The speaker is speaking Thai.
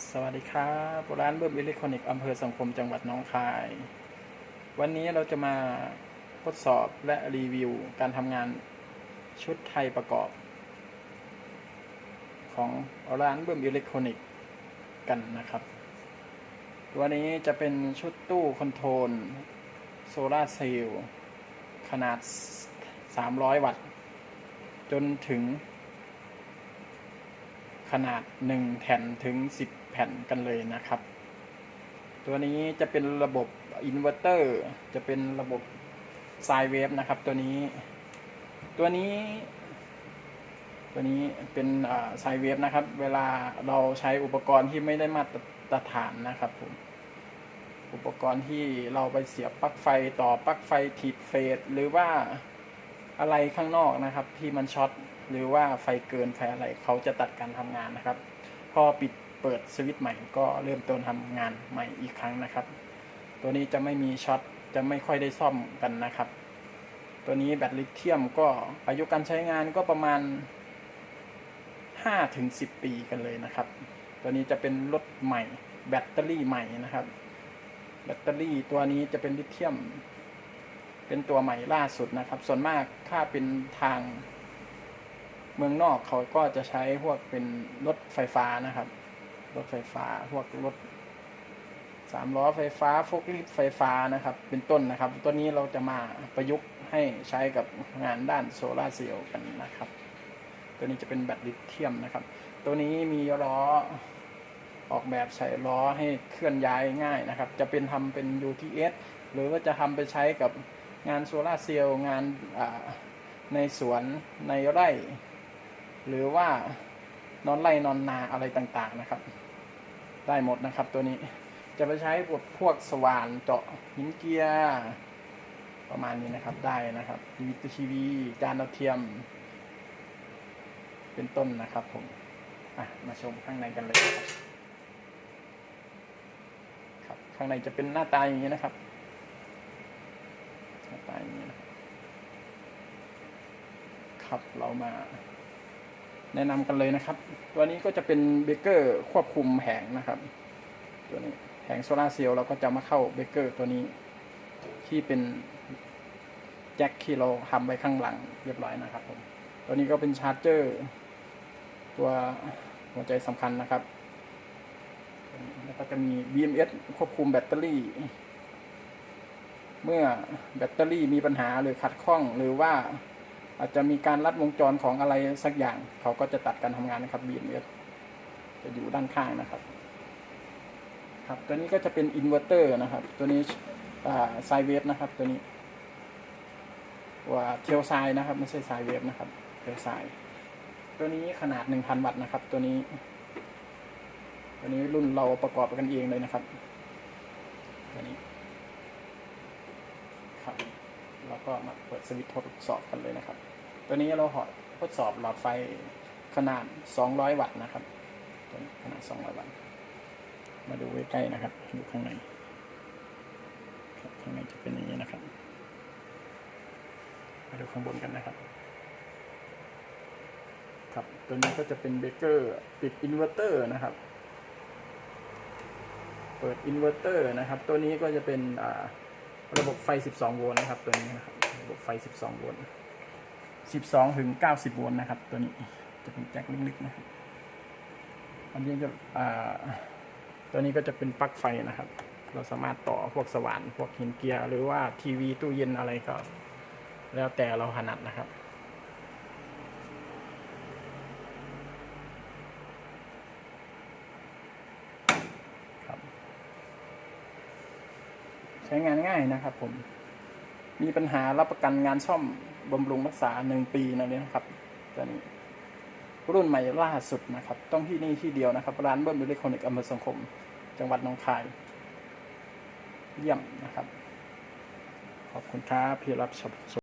สวัสดีครับร้านเบิ้มอิเล็กทรอนิกส์อำเภอสังคมจังหวัดน้องคาย วันนี้เราจะมาทดสอบและรีวิวการทำงานชุดไทยประกอบ ของร้านเบิ้มอิเล็กทรอนิกส์กันนะครับ ตัวนี้จะเป็นชุดตู้คอนโทรลโซลาร์เซลล์ขนาด 300 วัตต์ จนถึง ขนาด 1 แผ่นถึง 10 แผ่นกันเลยนะครับ ตัวนี้จะเป็นระบบอินเวอร์เตอร์จะเป็นระบบไซเวฟนะครับ ตัวนี้ ตัวนี้ ตัวนี้เป็นไซเวฟนะครับ เวลาเราใช้อุปกรณ์ที่ไม่ได้มาตรฐานนะครับผมอุปกรณ์ที่เราไปเสียบปลั๊กไฟต่อปลั๊กไฟถีดเฟสหรือว่า อะไรข้างนอกนะครับ ที่มันช็อตหรือว่าไฟเกินไฟอะไรเขาจะตัดการทำงานนะครับ พอปิดเปิดสวิตช์ใหม่ก็เริ่มต้นทำงานใหม่อีกครั้งนะครับ ตัวนี้จะไม่มีช็อตจะไม่ค่อยได้ซ่อมกันนะครับ ตัวนี้แบตลิเธียมก็อายุการใช้งานก็ประมาณ5ถึง10 ปีกันเลยนะครับ ตัวนี้จะเป็นรถใหม่ แบตเตอรี่ใหม่นะครับ แบตเตอรี่ตัวนี้จะเป็นลิเธียม เป็นตัวใหม่ล่าสุดนะครับ ส่วนมากถ้าเป็นทาง เมืองนอกเขาก็จะใช้พวกเป็นรถไฟฟ้านะครับ รถไฟฟ้าพวกรถสามล้อไฟฟ้าโฟกลิฟไฟฟ้านะครับ เป็นต้นนะครับ ตัวนี้เราจะมาประยุกต์ให้ใช้กับงานด้านโซลาเซลล์กันนะครับ ตัวนี้จะเป็นแบตลิเธียมนะครับ ตัวนี้มีล้อออกแบบใส่ล้อให้เคลื่อนย้ายง่ายนะครับ จะเป็นทำเป็น UTS หรือว่าจะทำไปใช้กับ งานโซลาเซลล์งานในสวนในไร่ หรือว่านอนไร่นอนนาอะไรต่างๆนะครับ ได้หมดนะครับตัวนี้จะไปใช้พวกพวกสว่านเจาะหินเกียร์ประมาณนี้นะครับได้นะครับทีวีทีวีจานดาวเทียม เป็นต้นนะครับผมอะมาชมข้างในกันเลยครับครับข้างในจะเป็นหน้าตาอย่างนี้นะครับ หน้าตาอย่างนี้นะครับเรามา แนะนำกันเลยนะครับ ตัวนี้ก็จะเป็นเบเกอร์ควบคุมแผงนะครับ ตัวนี้แผงโซลาเซลล์เราก็จะมาเข้าเบเกอร์ตัวนี้ ที่เป็นแจ็คที่เราทำไว้ข้างหลังเรียบร้อยนะครับผมตัวนี้ก็เป็นชาร์จเจอร์ ตัวหัวใจสำคัญนะครับ แล้วก็จะมี BMS ควบคุมแบตเตอรี่ เมื่อแบตเตอรี่มีปัญหาหรือขัดข้อง หรือว่าอาจจะมีการลัดวงจรของอะไรสักอย่าง เขาก็จะตัดการทำงานนะครับ BMS จะอยู่ด้านข้างนะครับ ครับ ตัวนี้ก็จะเป็นอินเวอร์เตอร์นะครับ ตัวนี้ไซเวฟนะครับ ตัวนี้ว่าเทลไซนะครับ ไม่ใช่ไซเวฟนะครับเทลไซตัวนี้ขนาด 1,000 วัตต์นะครับ ตัวนี้ ตัวนี้รุ่นเราประกอบกันเองเลยนะครับตัวนี้ ครับเราก็มาเปิดสวิตช์ทดสอบกันเลยนะครับ ตัวนี้เราหอดทดสอบหลอดไฟขนาด 200 วัตต์นะครับตัวขนาด 200 วัตต์ มาดูใกล้ๆนะครับดูข้างในข้างในจะเป็นอย่างนี้นะครับ มาดูข้างบนกันนะครับ ครับ ตัวนี้ก็จะเป็นเบเกอร์ปิดอินเวอร์เตอร์นะครับ เปิดอินเวอร์เตอร์นะครับ ตัวนี้ก็จะเป็นอ่า ระบบไฟ 12 โวลต์นะครับตัวนี้นะครับระบบไฟ 12 โวลต์ 12 ถึง 90 โวลต์นะครับ ตัวนี้จะเป็นแจ็คลึกๆนะครับอันนี้จะอ่าตัวนี้ก็จะเป็นปลั๊กไฟนะครับ เราสามารถต่อพวกสว่านพวกหินเกียร์ หรือว่าทีวีตู้เย็นอะไรก็ แล้วแต่เราถนัดนะครับ ช้งานง่ายนะครับผม มีปัญหารับประกันงานซ่อมบำรุงรักษาหนึ่งปีนะเนี่ยครับตัวนี้รุ่นใหม่ล่าสุดนะครับ ต้องที่นี่ที่เดียวนะครับ ร้านเบิ้มอิเล็กทรอนิกส์อำเภอสังคม จังหวัดหนองคาย เยี่ยมนะครับ ขอบคุณครับที่รับชม